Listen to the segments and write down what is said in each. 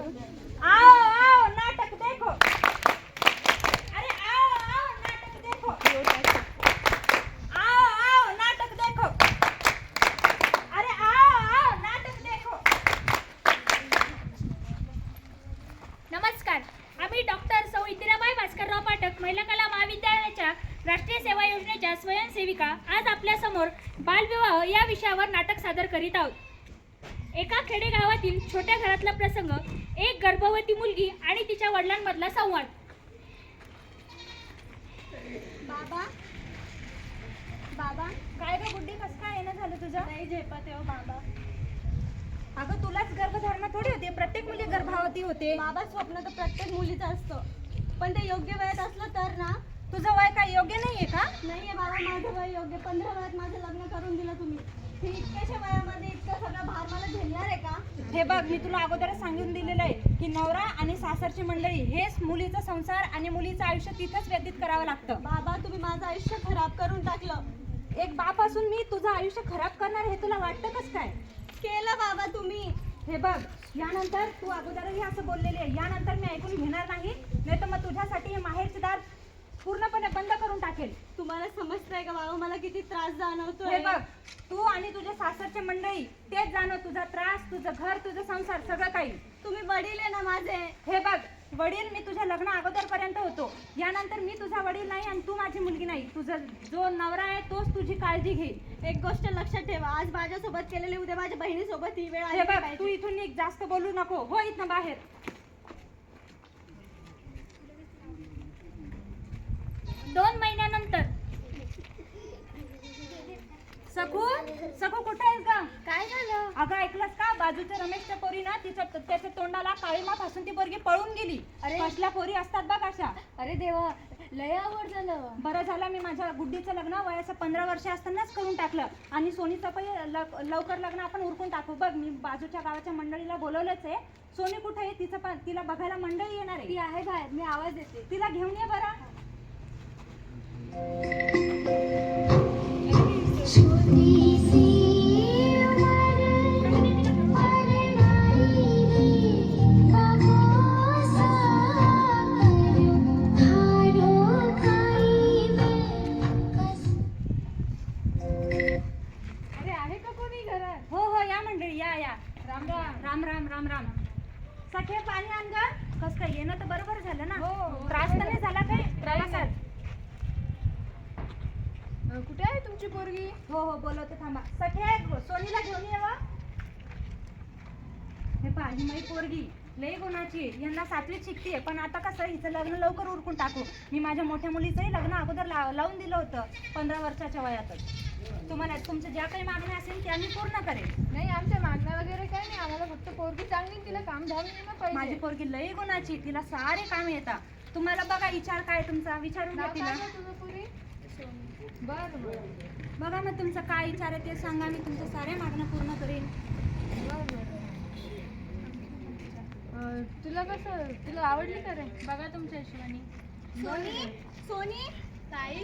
आओ आओ नाटक देखो। अरे आओ आओ नाटक देखो। आओ आओ नाटक देखो। अरे आओ आओ नाटक देखो। नमस्कार आम्ही डॉक्टर सौ इंदिराबाई भास्करराव पाठक महिला कला महाविद्यालयाच्या राष्ट्रीय सेवा योजनेच्या स्वयंसेविका आज आपल्यासमोर बालविवाह या विषयावर नाटक सादर करीत आहोत. एका खेडेगावातील छोट्या घरातला प्रसंग एक गर्भवती मुलगी आणि तिच्या वडिलांमधला संवाद. बाबा. बाबा काय ग गुड्डी? कसं काय येणं झालं तुझं? नाही झेपत आहे हो बाबा. अगं तुलाच गर्भधारणा थोडी होते. प्रत्येक मुली गर्भावती होते. बाबा स्वप्न तर प्रत्येक मुलीचं असतं. पण ते योग्य वयात असलं तर ना? तुझं वय काय? योग्य नाहीये का? नाहीये बाबा माझं वय योग्य. पंधरा वयात माझं लग्न करून दिलं तुम्ही. इतक्याशा वयामध्ये इतका सगळा भार मला झेलणार आहे का? हे बघ मी तुला अगोदरच सांगून दिलेलं आहे की नवरा आणि सासरची मंडळी हेच मुलीचा संसार आणि मुलीचं आयुष्य तिथंच व्यतीत करावं लागतं. बाबा तुम्ही माझं आयुष्य खराब करून टाकलं. एक बाप असून मी तुझं आयुष्य खराब करणार हे तुला वाटतं कस काय? केलं बाबा तुम्ही. हे बघ यानंतर तू अगोदरही असं बोललेली आहे. यानंतर मी ऐकून घेणार नाही नाही तर मग तुझ्यासाठी हे माहेरचे दार पूर्णपणे बंद करून टाकेल. तुम्हाला समजतंय का बाबा? मला किती त्रास जाणवतोय. हे बघ तू आणि तुझ्या सासरचे मंडळी तेच जाणव तुझा त्रास तुझं घर तुझं संसार सगळं काही. तुम्ही वडील आहे ना माझे? हे बघ वडील मी तुझ्या लग्न अगोदर पर्यंत होतो. यानंतर मी तुझा वडील नाही आणि तू माझी मुलगी नाही. तुझा जो नवरा आहे तोच तुझी काळजी घेईल. एक गोष्ट लक्षात ठेवा. आज माझ्यासोबत केलेली उद्या माझ्या बहिणीसोबत ही वेळ हे बघ तू इथून निघ जास्त बोलू नको. हो इथनं बाहेर. दोन महिन्यानंतर. सखू सखू कुठे आहेस ग? काय झालं? अगं ऐकलंस का? बाजूच्या रमेशच्या पोरी ना तिच्या त्याच्या तोंडाला काळीमा फासून ती पोरगी पळून गेली. अरे. कसल्या पोरी असतात बघ अशा. अरे देवा लय आवड झालं. बरं झालं मी माझ्या गुड्डीचं लग्न वयाचं पंधरा वर्ष असतानाच करून टाकलं. आणि सोनीचं पण लव- लवकर लग्न आपण उरकून टाकू. बघ मी बाजूच्या गावाच्या मंडळीला बोलवलंच आहे. सोनी कुठे आहे? तिचं पण तिला बघायला मंडळी येणार ती आहे आहे बाहेर. मी आवाज देते. तिला घेऊन ये बरं. राम राम राम राम राम राम. सखे पाणी आण ग. कस काय येणं तर बरोबर झालं ना? हो. त्रास तर नाही झाला काय? त्रासात कुठे आहे तुमची पोरगी? हो हो बोलवते थांबा. सखे सोनीला घेऊन ये व. हे पहा ही माझी पोरगी. लई गुणाची. आहे. यंदा सातवीत शिकते पण आता कसं हिचं लग्न लवकर उरकून टाकू. मी माझ्या मोठ्या मुलीचंही लग्न अगोदर ला- लावून दिलं होतं पंधरा वर्षाच्या वयातच. तुम्हाला तुमच्या ज्या काही मागण्या असेल त्या मी पूर्ण करेन. नाही आमच्या मागण्या वगैरे काही नाही. आम्हाला फक्त पोरगी चांगली तिला काम धाम येणं माझी पोरगी लई गुणाची. तिला सारे काम येतात. तुम्हाला बघा विचार काय तुमचा? विचारून घ्या तिला. बर बर. बघा मग तुमचं काय विचार आहे ते सांगा मी तुमच्या साऱ्या मागण्या पूर्ण करेन. तुला कसं तुला आवडली का रे? बघा तुमच्या हिशोबाने. सोनी? सोनी? ताई?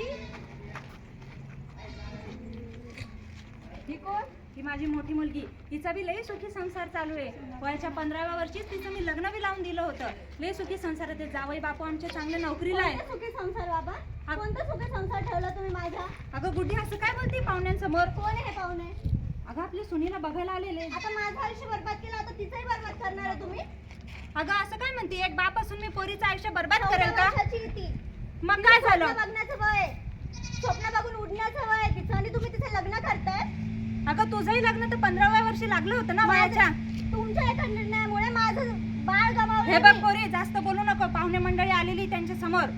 ही कोण? ही माझी मोठी मुलगी. तिचा बी लई सुखी संसार चालू आहे. वयाच्या पंधराव्या वर्षीच तिचं मी लग्न बी लावून दिलं होतं. लई सुखी संसार आहे ते. जावई बापू आमच्या चांगल्या नोकरीला आहे. कोणता सुखी संसार बाबा? कोणता सुखी संसार ठेवला तुम्ही माझा अगं गुड्डी असं काय बोलते पाहुण्यांसमोर? कोण आहे हे पाहुणे? अगं आपल्या सुनीला बघायला आलेले. आता माझं आयुष्य बरबाद केलं आता तिचंही बरबाद करणार आहे तुम्ही? अगं असं काय म्हणते? एक बाप असून मी पोरीचं आयुष्य बर्बाद करेल का? वर्षाची आहे ती मग काय स्वप्न झालं? बघण्याचं वय आहे. स्वप्न बघून उडण्याचं वय आहे तिचं. आणि तुम्ही तिचं लग्न करताय? अगं तुझंही लग्न तर पंधराव्या वर्षी लागलं होतं ना वयाच्या? तुमच्या एका निर्णयामुळे माझं बाळ गमावलं हे बघ मी. पोरी जास्त बोलू नको. पाहुणे मंडळी आलेली त्यांच्यासमोर.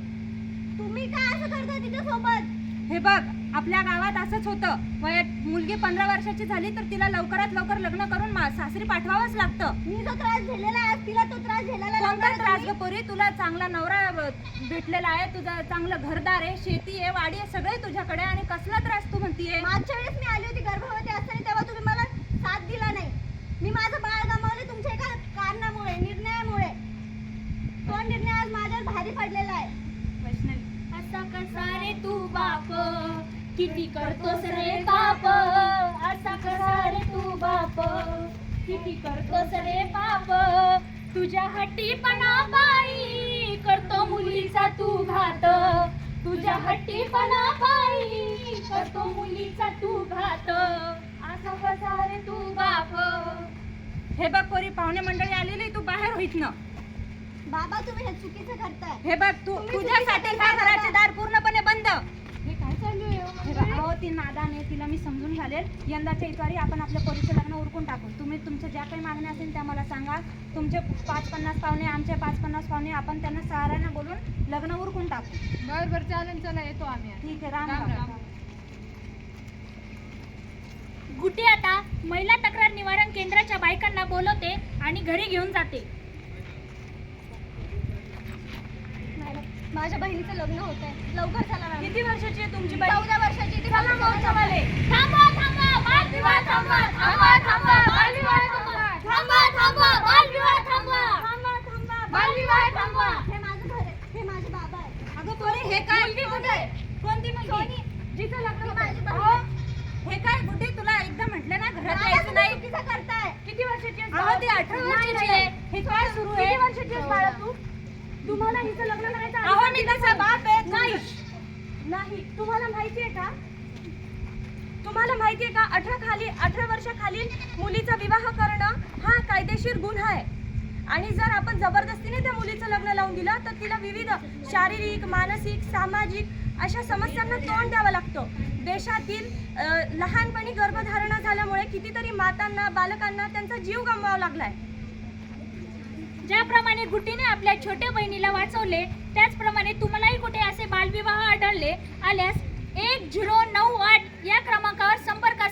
तुम्ही काय असं करताय तिच्या सोबत हे बघ आपल्या गावात असंच होतं. वयात मुलगी पंधरा वर्षाची झाली तर तिला लवकरात लवकर लग्न करून मा- सासरी पाठवावंच लागतं. मी जो त्रास झेललेला आहे तिला तो त्रास झेलायला कोणता लावणार त्रास? ग पोरी? तुला चांगला नवरा अ, भेटलेला आहे तुझं चांगलं घरदार आहे शेती आहे वाडी आहे सगळे तुझ्याकडे आणि कसला त्रास तू म्हणतीये? मागच्या वेळेस मी आली होती गर्भवती असताना तेव्हा तुम्ही मला साथ दिला नाही. मी माझं बाळ गमावले तुमच्या एका कारणामुळे निर्णयामुळे. तो निर्णय आज माझ्यावर भारी पडलेला आहे. वैष्णवी. बाप किती करतोस रे पाप? असा कसा रे तू बाप? किती करतोस रे पाप? तुझ्या हट्टीपणा पायी करतो मुलीचा तू घात. तुझ्या हट्टीपणा पायी करतो मुलीचा तू घात. असा कसा रे तू बाप? हे बघ पोरी पाहुणे मंडळी आलेली तू बाहेर होईत ना बाबा तुम्ही हे चुकीचं करताय. हे बघ तू तुझ्यासाठी ह्या. घराचे दार पूर्णपणे बंद हे काय चालू हे आहे बघ, अहो ती नादान आहे तिला मी समजून घालेल. यंदाच्या इतवारी आपण आपल्या पोरीचं लग्न उरकून टाकू. तुम्ही तुमच्या ज्या काही मागण्या असेल त्या मला सांगा. तुमचे पाच पन्नास पाहुणे आमचे पाच पन्नास पाहुणे आपण त्यांना सहाऱ्यानं बोलून लग्न उरकून टाकू. बर बर चालेल चला येतो आम्ही. ठीक आहे राम राम राम. गुड्डी आता महिला तक्रार निवारण केंद्राच्या बायकांना बोलवते आणि घरी घेऊन जाते. माझ्या बहिणीचं लग्न होत आहे लवकर चला मॅडम किती वर्षाची आहे तुमची बाई चौदा वर्षाची ती चला फक्त मग चला. चवाले थांबा थांबा बालविवाह थांबा थांबा थांबा बालविवाह थांबा. थांबा थांबा बालविवाह थांबा. थांबा थांबा बालविवाह थांबा. हे माझं घर आहे. हे माझे बाबा आहे अगं पोरे हे काय मुलगी कुठे आहे? कोणती मुलगी? सोनी. जिचं लग्न. माझी बहीण आहे. हे काय कुठे तुला एकदा म्हटलं ना घरात यायचं नाही. करताय. किती वर्षाची? अहो ती अठरा वर्षाची. आहे. हे काय सुरू आहे? किती वर्षाची बाळा तू? तुम्हाला हिचं लग्न करायचं आहे? अहो मी तिचा बाप आहे नाही. नाही. तुम्हाला माहिती आहे का? तुम्हाला माहिती आहे का? अठरा खाली अठरा वर्षाखालील मुलीचा विवाह करणं हा कायदेशीर गुन्हा आहे. आणि जर आपण जबरदस्तीने त्या मुलीचं लग्न लावून दिलं तर तिला विविध शारीरिक मानसिक सामाजिक अशा समस्यांना तोंड द्यावं लागतं. देशातील अ, लहानपणी गर्भधारणा झाल्यामुळे कितीतरी मातांना बालकांना त्यांचा जीव गमवावा लागलाय. ज्याप्रमाणे गुटीने आपल्या छोट्या बहिणीला वाचवले त्याचप्रमाणे तुम्हालाही कुठे असे बालविवाह आढळले? आल्यास एक झिरो नऊ आठ या क्रमांकावर संपर्क